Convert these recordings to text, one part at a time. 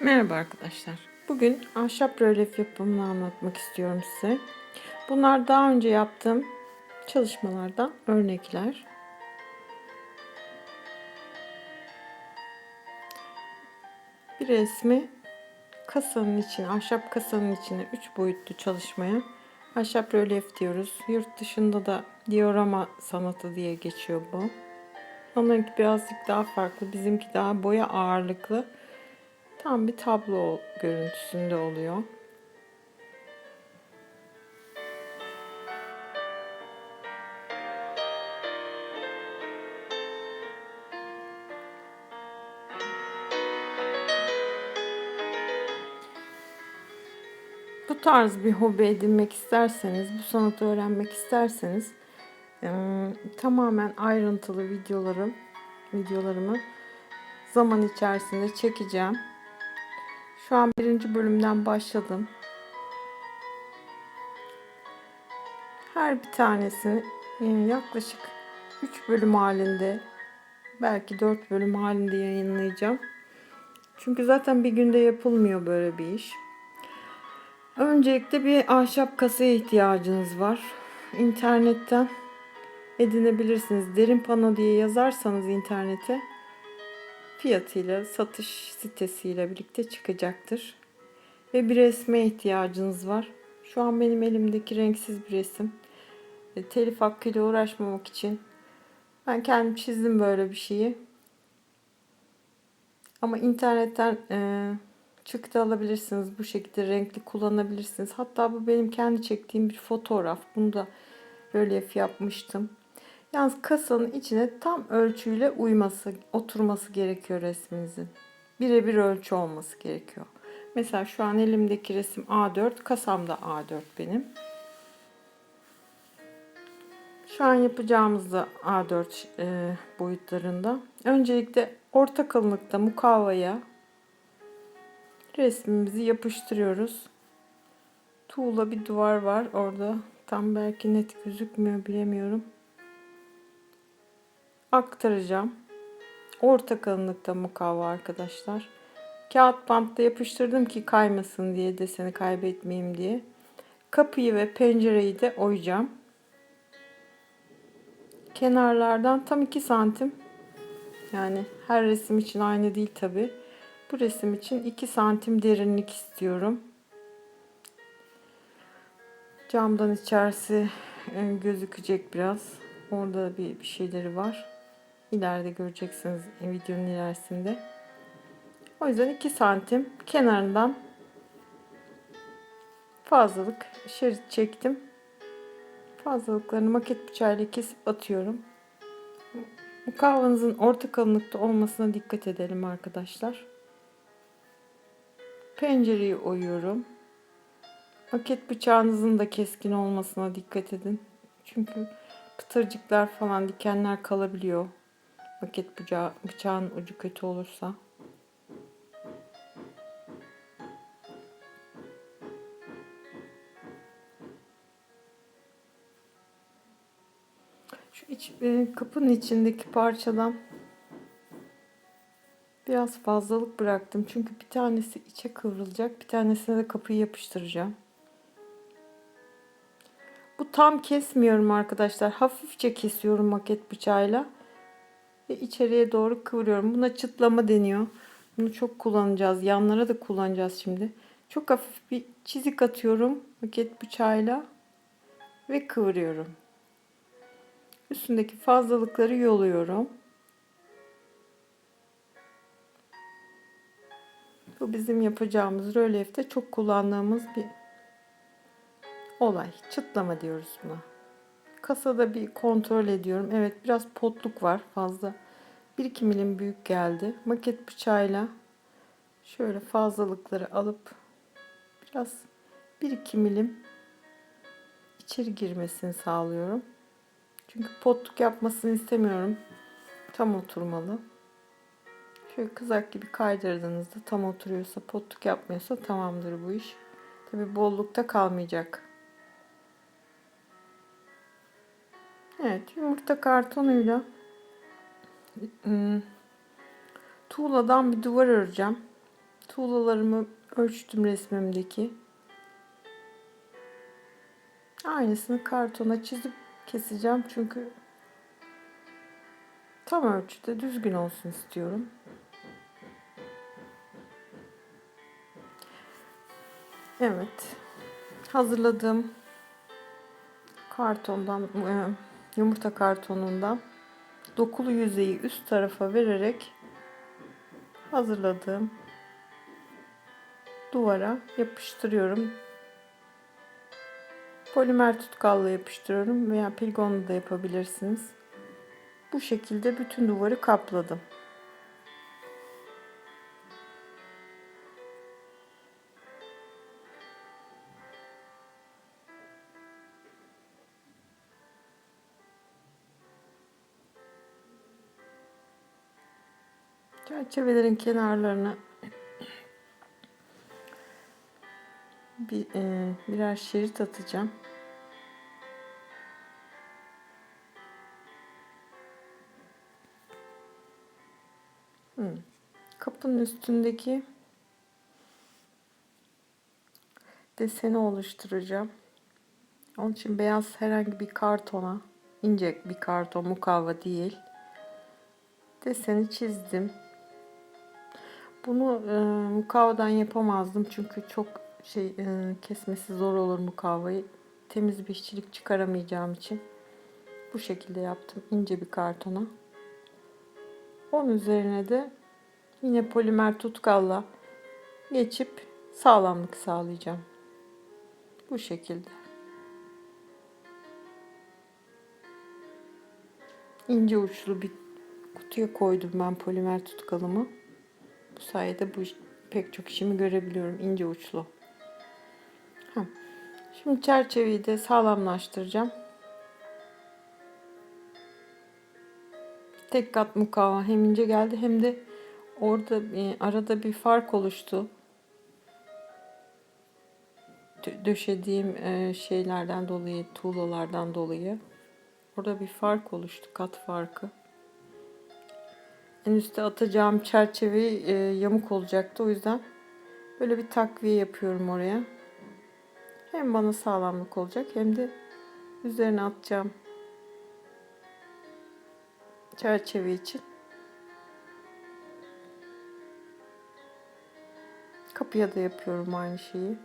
Merhaba arkadaşlar. Bugün ahşap rölyef yapımını anlatmak istiyorum size. Bunlar daha önce yaptığım çalışmalardan örnekler. Bir resmi kasanın içine, ahşap kasanın içine 3 boyutlu çalışmaya ahşap rölyef diyoruz. Yurt dışında da diorama sanatı diye geçiyor bu. Onlarınki birazcık daha farklı. Bizimki daha boya ağırlıklı. Tam bir tablo görüntüsünde oluyor. Bu tarz bir hobi edinmek isterseniz, bu sanatı öğrenmek isterseniz tamamen ayrıntılı videolarım, videolarımı zaman içerisinde çekeceğim. Şu an birinci bölümden başladım. Her bir tanesini e, yaklaşık 3 bölüm halinde belki 4 bölüm halinde yayınlayacağım. Çünkü zaten bir günde yapılmıyor böyle bir iş. Öncelikle bir ahşap kasaya ihtiyacınız var. İnternetten edinebilirsiniz. Derin pano diye yazarsanız internete fiyatıyla, satış sitesiyle birlikte çıkacaktır. Ve bir resme ihtiyacınız var. Şu an benim elimdeki renksiz bir resim. E, telif hakkıyla uğraşmamak için ben kendim çizdim böyle bir şeyi. Ama internetten e, çıktı alabilirsiniz. Bu şekilde renkli kullanabilirsiniz. Hatta bu benim kendi çektiğim bir fotoğraf. Bunu da rölyef yapmıştım. Yalnız kasanın içine tam ölçüyle uyması, oturması gerekiyor resminizin. Birebir ölçü olması gerekiyor. Mesela şu an elimdeki resim A4, kasamda A4 benim. Şu an yapacağımız da A4 e, boyutlarında. Öncelikle orta kalınlıkta mukavvaya resmimizi yapıştırıyoruz. Tuğla bir duvar var orada. Tam belki net gözükmüyor bilemiyorum aktaracağım. Orta kalınlıkta mukavva arkadaşlar. Kağıt bantla yapıştırdım ki kaymasın diye deseni kaybetmeyeyim diye. Kapıyı ve pencereyi de oyacağım. Kenarlardan tam 2 santim. Yani her resim için aynı değil tabi. Bu resim için 2 santim derinlik istiyorum. Camdan içerisi e, gözükecek biraz. Orada bir, bir şeyleri var. İleride göreceksiniz videonun ilerisinde. O yüzden 2 santim kenarından fazlalık şerit çektim. Fazlalıklarını maket bıçağıyla kesip atıyorum. Kahvanızın orta kalınlıkta olmasına dikkat edelim arkadaşlar. Pencereyi oyuyorum. Maket bıçağınızın da keskin olmasına dikkat edin. Çünkü pıtırcıklar falan dikenler kalabiliyor. Paket bıçağı, bıçağın ucu kötü olursa. Şu iç, e, kapının içindeki parçadan biraz fazlalık bıraktım. Çünkü bir tanesi içe kıvrılacak. Bir tanesine de kapıyı yapıştıracağım. Bu tam kesmiyorum arkadaşlar. Hafifçe kesiyorum maket bıçağıyla ve içeriye doğru kıvırıyorum. Buna çıtlama deniyor. Bunu çok kullanacağız. Yanlara da kullanacağız şimdi. Çok hafif bir çizik atıyorum paket bıçağıyla ve kıvırıyorum. Üstündeki fazlalıkları yoluyorum. Bu bizim yapacağımız rölyefte çok kullandığımız bir olay. Çıtlama diyoruz buna. Kasada bir kontrol ediyorum. Evet biraz potluk var fazla. 1-2 milim büyük geldi. Maket bıçağıyla şöyle fazlalıkları alıp biraz 1-2 milim içeri girmesini sağlıyorum. Çünkü potluk yapmasını istemiyorum. Tam oturmalı. Şöyle kızak gibi kaydırdığınızda tam oturuyorsa, potluk yapmıyorsa tamamdır bu iş. Tabi bollukta kalmayacak. Evet yumurta kartonuyla ıı, tuğladan bir duvar öreceğim. tuğlalarımı ölçtüm resmimdeki. Aynısını kartona çizip keseceğim çünkü tam ölçüde düzgün olsun istiyorum. Evet. Hazırladığım kartondan e, yumurta kartonundan dokulu yüzeyi üst tarafa vererek hazırladığım duvara yapıştırıyorum. Polimer tutkalla yapıştırıyorum veya pilgonla da yapabilirsiniz. Bu şekilde bütün duvarı kapladım. Çerçevelerin kenarlarına bir e, birer şerit atacağım. Hmm. Kapının üstündeki deseni oluşturacağım. Onun için beyaz herhangi bir kartona, ince bir karton mukavva değil. Deseni çizdim. Bunu e, mukavvadan yapamazdım çünkü çok şey e, kesmesi zor olur mukavvayı. Temiz bir işçilik çıkaramayacağım için bu şekilde yaptım ince bir kartona. Onun üzerine de yine polimer tutkalla geçip sağlamlık sağlayacağım. Bu şekilde. ince uçlu bir kutuya koydum ben polimer tutkalımı. Bu sayede bu pek çok işimi görebiliyorum ince uçlu. Şimdi çerçeveyi de sağlamlaştıracağım. Tek kat mukavva hem ince geldi hem de orada e, arada bir fark oluştu. Döşediğim e, şeylerden dolayı, tuğlalardan dolayı. Orada bir fark oluştu, kat farkı. En üstte atacağım çerçeve e, yamuk olacaktı. O yüzden böyle bir takviye yapıyorum oraya. Hem bana sağlamlık olacak hem de üzerine atacağım çerçeve için. Kapıya da yapıyorum aynı şeyi.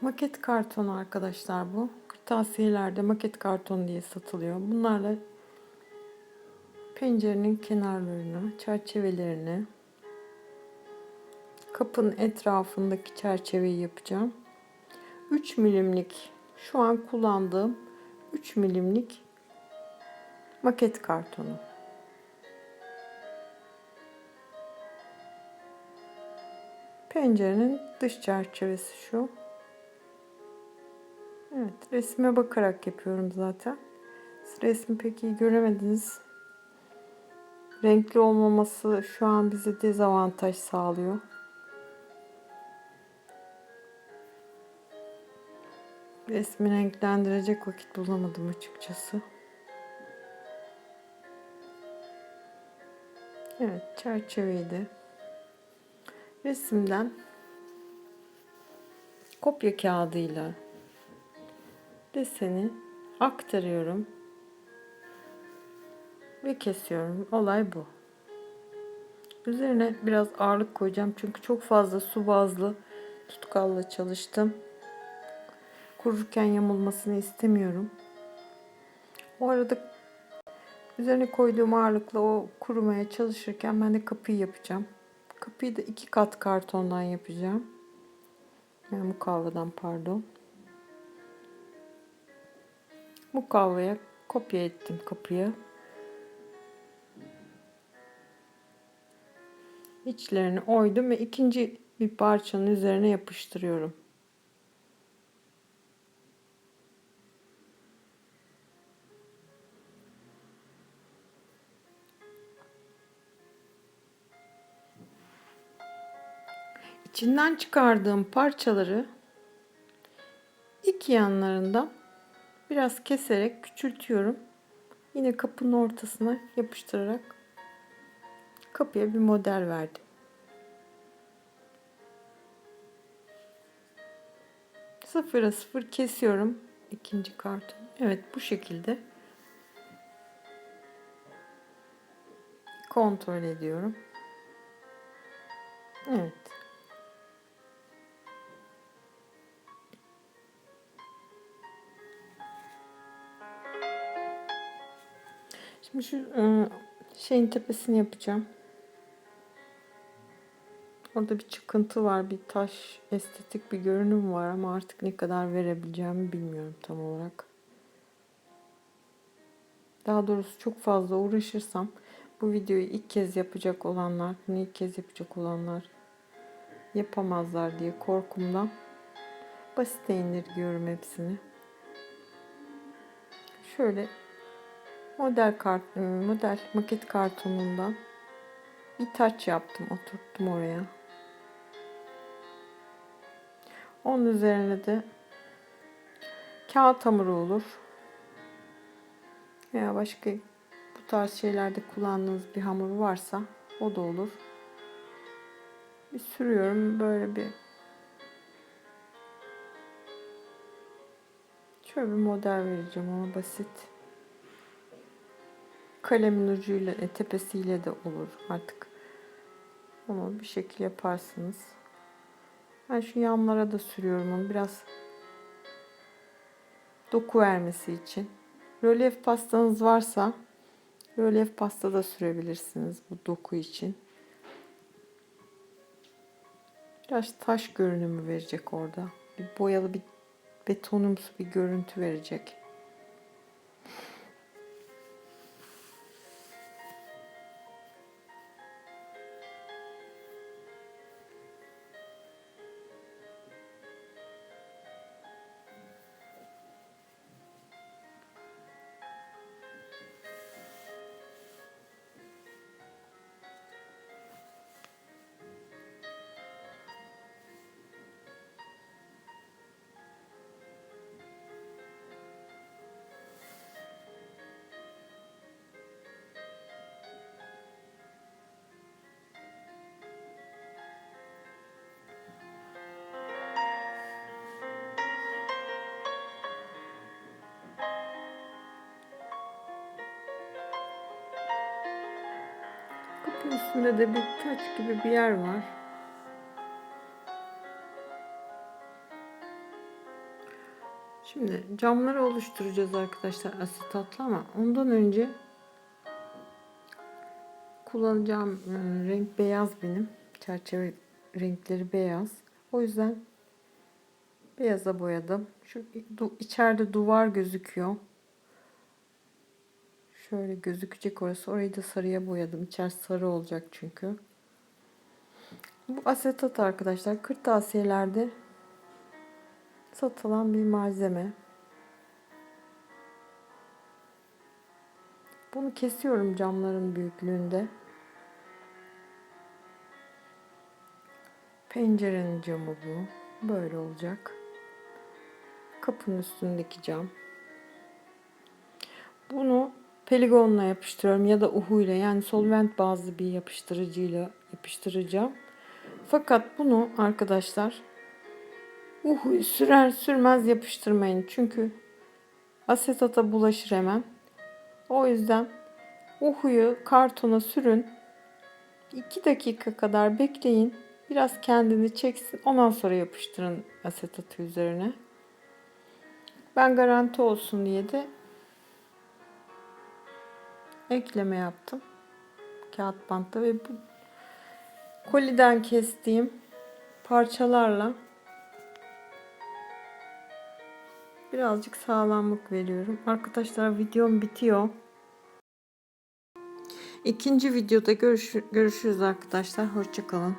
Maket kartonu arkadaşlar bu. Kırtasiyelerde maket karton diye satılıyor. Bunlarla pencerenin kenarlarını, çerçevelerini, kapının etrafındaki çerçeveyi yapacağım. 3 milimlik şu an kullandığım 3 milimlik maket kartonu. Pencerenin dış çerçevesi şu. Evet, resme bakarak yapıyorum zaten. Siz resmi pek iyi göremediniz. Renkli olmaması şu an bize dezavantaj sağlıyor. Resmi renklendirecek vakit bulamadım açıkçası. Evet, çerçeveyi de resimden kopya kağıdıyla deseni aktarıyorum ve kesiyorum. Olay bu. Üzerine biraz ağırlık koyacağım çünkü çok fazla su bazlı tutkalla çalıştım. Kururken yamulmasını istemiyorum. O arada üzerine koyduğum ağırlıkla o kurumaya çalışırken ben de kapıyı yapacağım. Kapıyı da iki kat kartondan yapacağım. Yani mukavvadan pardon. Mukavvaya kopya ettim kapıyı. İçlerini oydum ve ikinci bir parçanın üzerine yapıştırıyorum. İçinden çıkardığım parçaları İki yanlarından biraz keserek küçültüyorum. Yine kapının ortasına yapıştırarak kapıya bir model verdim. Sıfıra sıfır kesiyorum ikinci kartonu. Evet bu şekilde kontrol ediyorum. Evet. Şu ıı, şeyin tepesini yapacağım. Orada bir çıkıntı var, bir taş, estetik bir görünüm var ama artık ne kadar verebileceğimi bilmiyorum tam olarak. Daha doğrusu çok fazla uğraşırsam bu videoyu ilk kez yapacak olanlar, bunu ilk kez yapacak olanlar yapamazlar diye korkumdan basite indirgiyorum hepsini. Şöyle model kart model maket kartonundan bir taç yaptım, oturttum oraya. Onun üzerine de kağıt hamuru olur. Veya başka bu tarz şeylerde kullandığınız bir hamur varsa o da olur. Bir sürüyorum böyle bir şöyle bir model vereceğim ona basit. Kalemin ucuyla e, tepesiyle de olur artık. Onu bir şekil yaparsınız. Ben şu yanlara da sürüyorum onu biraz doku vermesi için. Rölyef pastanız varsa rölyef pasta da sürebilirsiniz bu doku için. Biraz taş görünümü verecek orada. Bir boyalı bir betonumsu bir görüntü verecek. Üstünde de bir taç gibi bir yer var. Şimdi camları oluşturacağız arkadaşlar asetatla ama ondan önce kullanacağım e, renk beyaz benim. Çerçeve renkleri beyaz. O yüzden beyaza boyadım. Şu içeride duvar gözüküyor. Şöyle gözükecek orası. Orayı da sarıya boyadım. İçerisi sarı olacak çünkü. Bu asetat arkadaşlar kırtasiyelerde satılan bir malzeme. Bunu kesiyorum camların büyüklüğünde. Pencerenin camı bu. Böyle olacak. Kapının üstündeki cam. Bunu Peligonla yapıştırıyorum ya da uhu ile yani solvent bazlı bir yapıştırıcıyla yapıştıracağım. Fakat bunu arkadaşlar uhuyu sürer sürmez yapıştırmayın. Çünkü asetata bulaşır hemen. O yüzden uhuyu kartona sürün. 2 dakika kadar bekleyin. Biraz kendini çeksin. Ondan sonra yapıştırın asetatı üzerine. Ben garanti olsun diye de ekleme yaptım. Kağıt bantta ve bu koliden kestiğim parçalarla birazcık sağlamlık veriyorum. Arkadaşlar videom bitiyor. İkinci videoda görüş görüşürüz arkadaşlar. Hoşçakalın.